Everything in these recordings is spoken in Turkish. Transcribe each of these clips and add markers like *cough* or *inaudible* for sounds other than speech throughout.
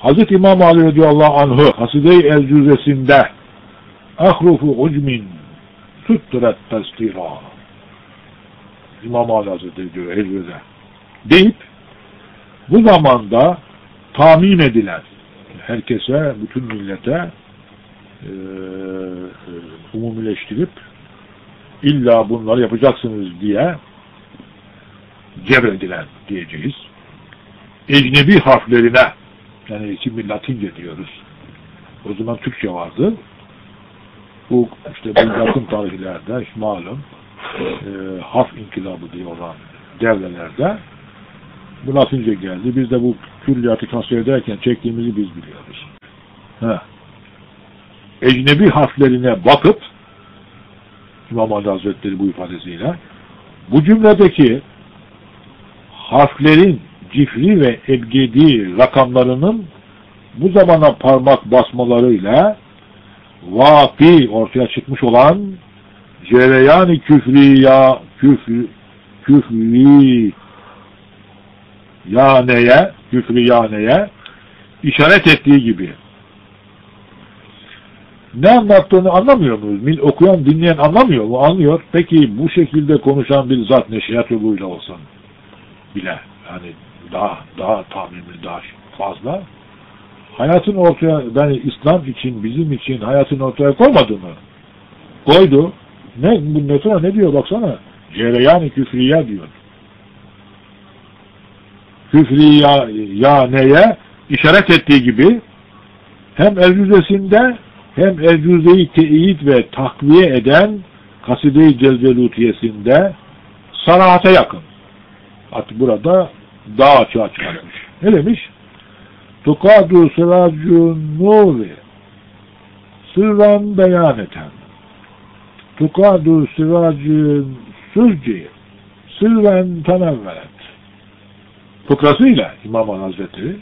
Hazreti İmam Ali radıyallahu anh'ı Haside-i Elcüzesinde ahrufu ucmin süttüret testira İmam Ali Hazretleri diyor Elcüze deyip bu zamanda tahmin edilen herkese, bütün millete e, umumileştirip illa bunları yapacaksınız diye cebredilen diyeceğiz. Ecnebi harflerine yani şimdi Latince diyoruz. O zaman Türkçe vardı. Bu işte bu yakın tarihlerde işte malum e, harf inkılabı diye olan devrelerde bu Latince geldi. Biz de bu külliyatı tasvir ederken çektiğimizi biz biliyoruz. Ha. Ecnebi harflerine bakıp İmam Ali Hazretleri bu ifadesiyle bu cümledeki harflerin cifri ve ebgedi rakamlarının bu zamana parmak basmalarıyla vaki ortaya çıkmış olan cereyan-ı küfriya küfri, küfri yaneye küfri yaneye işaret ettiği gibi ne anlattığını anlamıyor muyuz? Okuyan, dinleyen anlamıyor mu? Anlıyor. Peki bu şekilde konuşan bir zat neşriyat yoluyla olsan bile yani daha daha tahminli daha fazla hayatın ortaya yani İslam için bizim için hayatın ortaya koymadı mı? Koydu. Ne bu ne, ne diyor baksana. Cereyan-ı küfriye diyor. Küfriya ya neye işaret ettiği gibi hem el hem el teyit ve takviye eden Kaside-i Celcelutiyesinde sarahate yakın. Artık burada daha açığa çıkarmış. Ne demiş? Tukadu sıracun nuri sırran beyaneten tukadu sıracun sürci sırran tenevveret fıkrasıyla İmam Hazretleri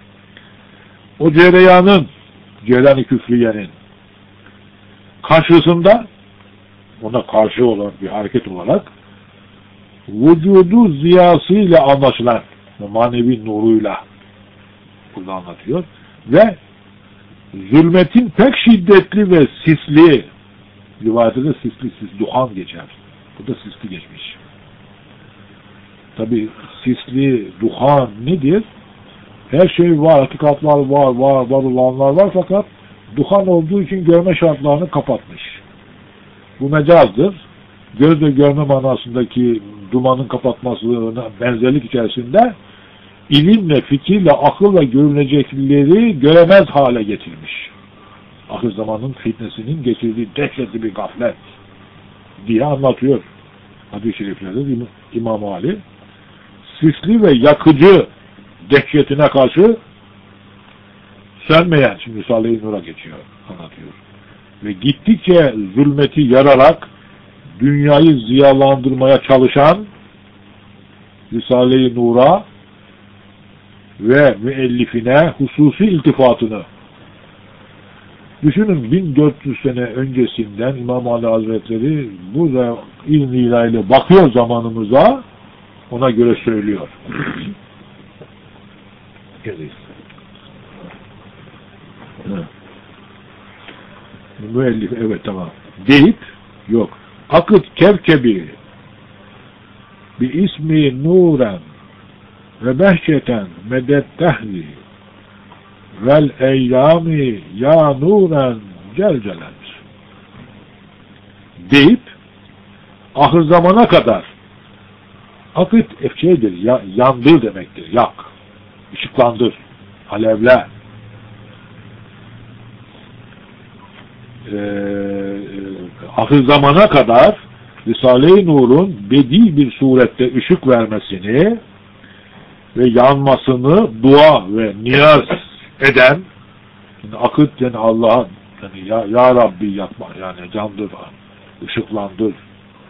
o cereyanın cereyan küfriyenin karşısında ona karşı olan bir hareket olarak vücudu ziyasıyla anlaşılan manevi nuruyla burada anlatıyor ve zulmetin pek şiddetli ve sisli rivayette sisli sis, duhan geçer. Bu da sisli geçmiş. Tabi sisli duhan nedir? Her şey var, hakikatlar var, var, var olanlar var fakat duhan olduğu için görme şartlarını kapatmış. Bu mecazdır. Gözle görme manasındaki dumanın kapatmasına benzerlik içerisinde ilimle, fikirle, akılla görünecekleri göremez hale getirmiş. Ahir zamanın fitnesinin getirdiği dehşetli bir gaflet diye anlatıyor. Hadis-i şeriflerde İmam Ali sisli ve yakıcı dehşetine karşı sönmeyen, şimdi Risale-i Nur'a geçiyor, anlatıyor. Ve gittikçe zulmeti yararak dünyayı ziyalandırmaya çalışan Risale-i Nur'a ve müellifine hususi iltifatını Düşünün 1400 sene öncesinden İmam Ali Hazretleri bu ilmiyle bakıyor zamanımıza ona göre söylüyor. *laughs* Müellif evet tamam. Deyip yok. Akıt kevkebi bir ismi nuren ve behçeten medet tehli vel eyyami ya nuren celcelet deyip ahır zamana kadar akıt şeydir, ya, yandır demektir, yak, ışıklandır, alevle. Ee, ahir zamana kadar Risale-i Nur'un bedi bir surette ışık vermesini ve yanmasını dua ve niyaz eden yani akıt yani Allah'a yani ya, ya Rabbi yapma yani candır ışıklandır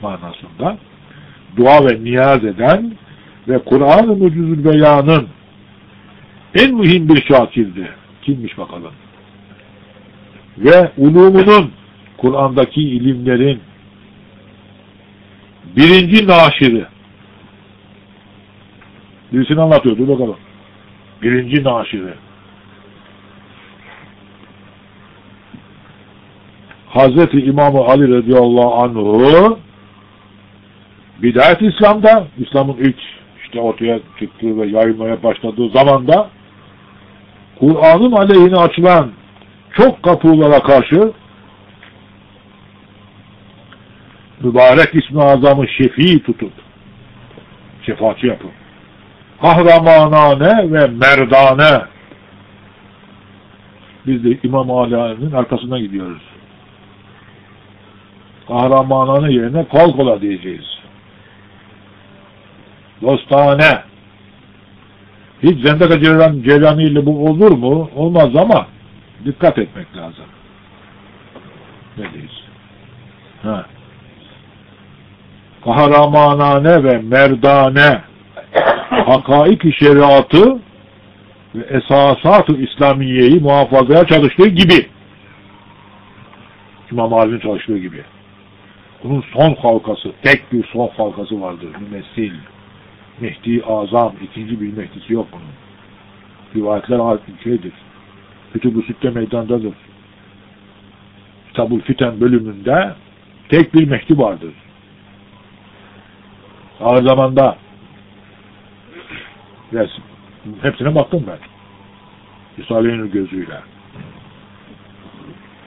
manasında dua ve niyaz eden ve Kur'an-ı Mucizül Beyan'ın en mühim bir şakirdi. Kimmiş bakalım? Ve ulumunun Kur'an'daki ilimlerin birinci naşiri Birisini anlatıyor. Dur bakalım. Birinci naşiri. Hazreti imam Ali radıyallahu anhu bidayet İslam'da, İslam'ın ilk işte ortaya çıktığı ve yayılmaya başladığı zamanda Kur'an'ın aleyhine açılan çok kapılara karşı mübarek ismi azamı şefii tutup şefaatçi yapın. Kahramanane ve merdane biz de İmam Ali'nin arkasından gidiyoruz. Kahramanane yerine kol kola diyeceğiz. Dostane hiç Zendaka Ceylan, ile bu olur mu? Olmaz ama dikkat etmek lazım. Ne deyiz? Ha. Kahramanane ve merdane hakaik şeriatı ve esasat-ı İslamiye'yi muhafazaya çalıştığı gibi İmam Ali'nin çalıştığı gibi bunun son halkası, tek bir son halkası vardır. Mümessil. Mehdi Azam. ikinci bir Mehdisi yok bunun. Rivayetler şeydir. Kütüb-ü Sütte meydandadır. Kitab-ül Fiten bölümünde tek bir Mehdi vardır. Ağır zamanda resim. Hepsine baktım ben. Risale-i gözüyle.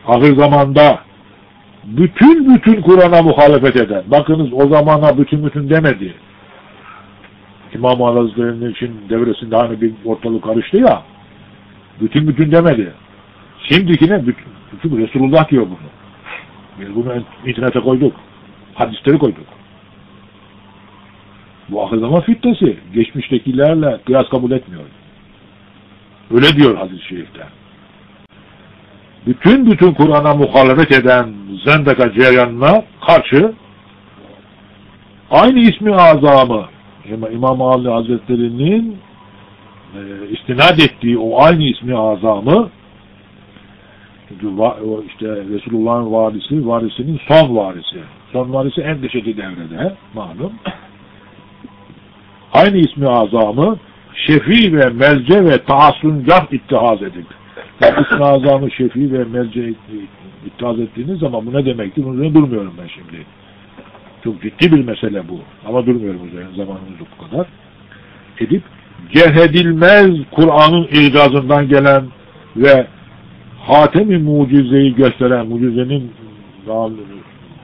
Ahir zamanda bütün bütün Kur'an'a muhalefet eden. Bakınız o zamana bütün bütün demedi. İmam Hazretleri'nin için devresinde hani bir ortalık karıştı ya. Bütün bütün demedi. Şimdikine bütün, bütün Resulullah diyor bunu. Biz bunu internete koyduk. Hadisleri koyduk. Zaman fitnesi. Geçmiştekilerle kıyas kabul etmiyor. Öyle diyor hadis-i şerifte. Bütün bütün Kur'an'a muhalefet eden Zendaka cereyanına karşı aynı ismi azamı İmam Ali Hazretleri'nin e, istinad ettiği o aynı ismi azamı işte Resulullah'ın varisi, varisinin son varisi. Son varisi en dışarı devrede malum. Aynı ismi azamı şefi ve melce ve taassuncah ittihaz edip yani ismi azamı şefi ve melce ittihaz ettiğiniz zaman bu ne demektir? Bunun durmuyorum ben şimdi. Çok ciddi bir mesele bu. Ama durmuyorum üzerine zamanımız bu kadar. Edip cehedilmez Kur'an'ın ilgazından gelen ve hatemi mucizeyi gösteren, mucizenin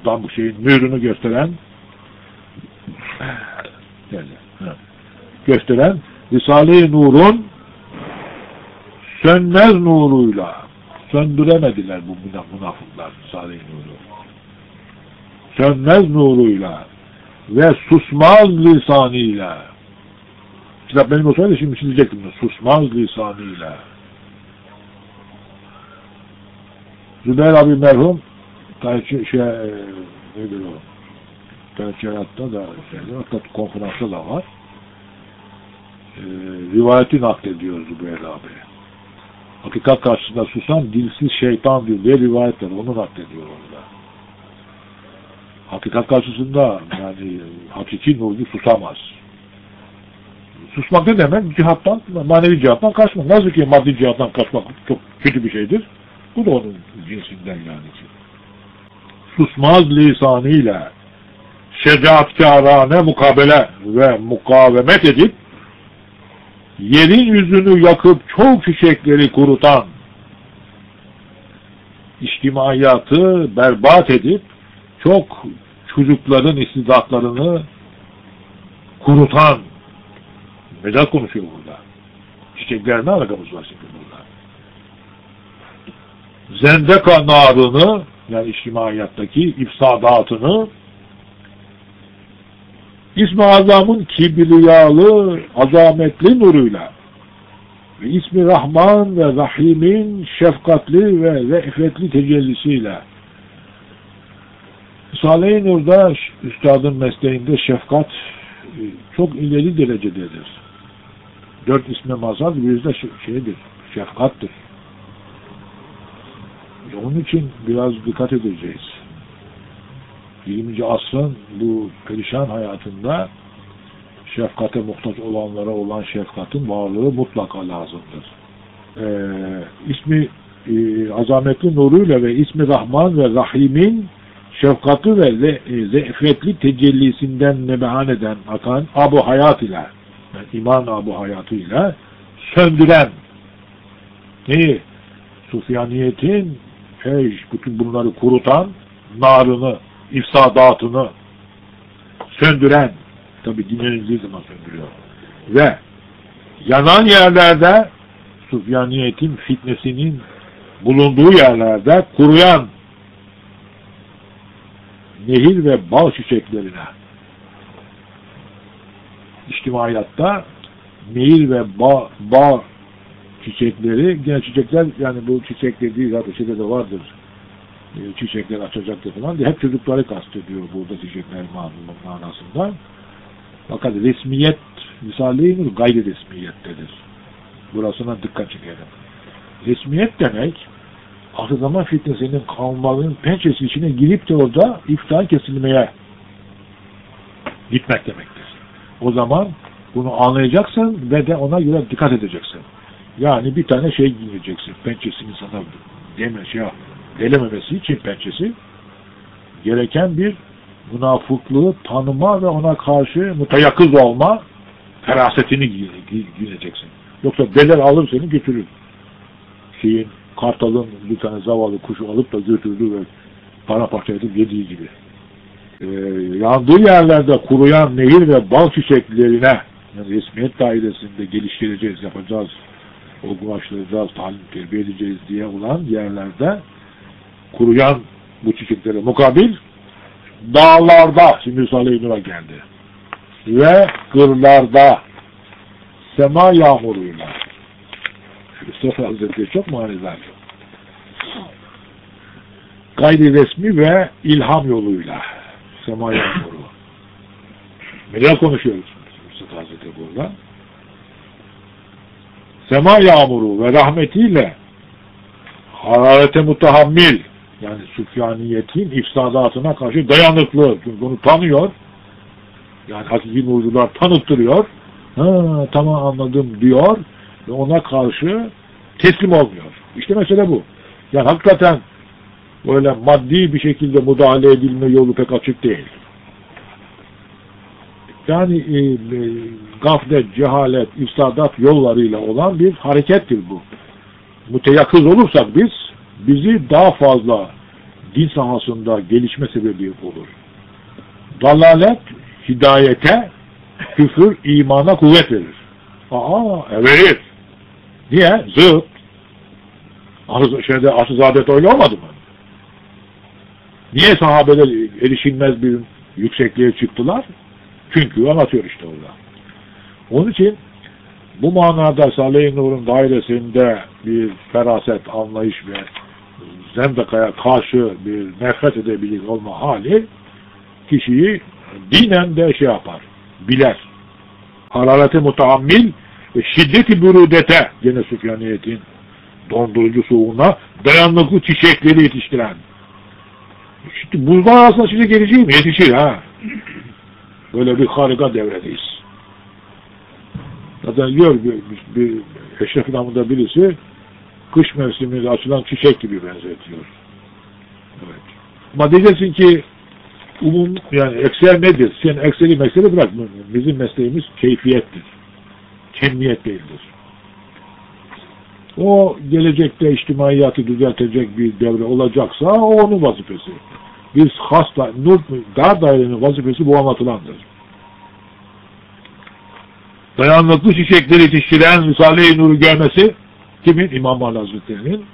bu şeyin mührünü gösteren yani, gösteren Risale-i Nur'un sönmez nuruyla söndüremediler bu münafıklar Risale-i Nur'u sönmez nuruyla ve susmaz lisanıyla kitap benim olsaydı şimdi çizecektim bunu. Susmaz lisanıyla. Zübeyir abi merhum şey e, nedir o tarihçiyatta da hatta konferansta da var. E, rivayeti naklediyor Zübeyir abi. Hakikat karşısında susan dilsiz şeytan diyor diye rivayet var. Onu naklediyor orada hakikat karşısında yani hakiki nurcu susamaz. Susmak ne demek? Cihattan, manevi cihattan kaçmak. Nasıl ki maddi cihattan kaçmak çok kötü bir şeydir. Bu da onun cinsinden yani. Susmaz lisanıyla şecaatkarane mukabele ve mukavemet edip yerin yüzünü yakıp çok çiçekleri kurutan içtimaiyatı berbat edip çok çocukların istidatlarını kurutan mecaz konuşuyor burada. Çiçekler ne alakamız var şimdi burada? Zendeka narını yani içtimaiyattaki ifsadatını İsmi Azam'ın kibriyalı, azametli nuruyla ve İsmi Rahman ve Rahim'in şefkatli ve re'fetli tecellisiyle Risale-i Nur'da üstadın mesleğinde şefkat e, çok ileri derecededir. Dört isme mazhar bir de şeydir, şefkattır. Onun için biraz dikkat edeceğiz. 20. asrın bu perişan hayatında şefkate muhtaç olanlara olan şefkatin varlığı mutlaka lazımdır. Ee, ismi e, azametli nuruyla ve ismi Rahman ve Rahim'in şefkatı ve ze, e, zefretli tecellisinden nebehan eden akan abu hayat ile yani iman abu hayatı ile söndüren neyi? Sufyaniyetin hey, bütün bunları kurutan narını, ifsadatını söndüren tabi dinlenildiği zaman söndürüyor. Ve yanan yerlerde Sufyaniyetin fitnesinin bulunduğu yerlerde kuruyan nehir ve bal çiçeklerine içtimaiyatta nehir ve bağ, bağ çiçekleri gene çiçekler yani bu çiçek dediği zaten şeyde de vardır çiçekler açacaktır falan diye hep çocukları kastediyor burada çiçekler manasında fakat resmiyet misali gayri resmiyettedir burasına dikkat çekelim resmiyet demek ahir zaman fitnesinin kalmalının pençesi içine girip de orada iftar kesilmeye gitmek demektir. O zaman bunu anlayacaksın ve de ona göre dikkat edeceksin. Yani bir tane şey giyeceksin. Pençesini sana deme, şey, delememesi için pençesi gereken bir münafıklığı tanıma ve ona karşı mutayakkız olma ferasetini giyeceksin. Yoksa beler alır seni götürür. Şeyin kartalın bir tane zavallı kuşu alıp da götürdü ve paramparça edip yediği gibi. Ee, yandığı yerlerde kuruyan nehir ve bal çiçeklerine yani resmiyet dairesinde geliştireceğiz, yapacağız, olgunlaştıracağız, talim terbiye edeceğiz diye olan yerlerde kuruyan bu çiçeklere mukabil dağlarda şimdi Nur'a geldi. Ve kırlarda sema yağmuruyla Mustafa Hazretleri çok manidar. Gayri resmi ve ilham yoluyla sema yağmuru. Neler konuşuyoruz Mustafa Hazretleri burada? Sema yağmuru ve rahmetiyle hararete mutahammil yani Süfyaniyetin ifsadatına karşı dayanıklı. Çünkü onu tanıyor. Yani hakiki nurcular tanıttırıyor. Ha, tamam anladım diyor ve ona karşı teslim olmuyor. İşte mesele bu. Yani hakikaten böyle maddi bir şekilde müdahale edilme yolu pek açık değil. Yani e, e, gaflet, cehalet, ifsadat yollarıyla olan bir harekettir bu. Müteyakkız olursak biz, bizi daha fazla din sahasında gelişme sebebi olur. Dalalet, hidayete, küfür, imana kuvvet verir. Aa, e, verir. Niye? Zıt. Arz, şeyde Asızadet öyle olmadı mı? Niye sahabeler erişilmez bir yüksekliğe çıktılar? Çünkü anlatıyor işte orada. Onun için bu manada Salih Nur'un dairesinde bir feraset, anlayış ve zendakaya karşı bir nefret edebilir olma hali kişiyi dinen de şey yapar, biler. Harareti mutahammil ve şiddeti bürudete gene Süfyaniyetin dondurucu soğuğuna dayanıklı çiçekleri yetiştiren. İşte buzlar arasında şimdi geleceğim yetişir ha. Böyle bir harika devredeyiz. Zaten gör bir, bir eşref namında birisi kış mevsiminde açılan çiçek gibi benzetiyor. Evet. Ama diyeceksin ki umum yani ekser nedir? Sen ekseri mekseri bırak. Bizim mesleğimiz keyfiyettir kemiyet değildir. O gelecekte içtimaiyatı düzeltecek bir devre olacaksa o onun vazifesi. Biz hasta, nur, dar dairenin vazifesi bu anlatılandır. Dayanıklı çiçekleri yetiştiren Risale-i Nur'u görmesi kimin? İmam Ali Hazretleri'nin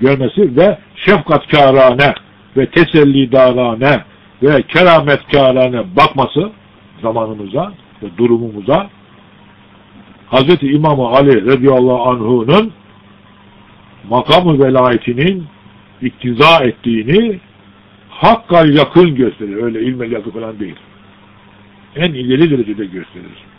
görmesi ve şefkatkârâne ve tesellidarâne ve kerametkârâne bakması zamanımıza ve durumumuza Hz. İmam Ali radıyallahu anhu'nun makamı velayetinin iktiza ettiğini hakka yakın gösterir. Öyle ilmel yakın falan değil. En ileri derecede gösterir.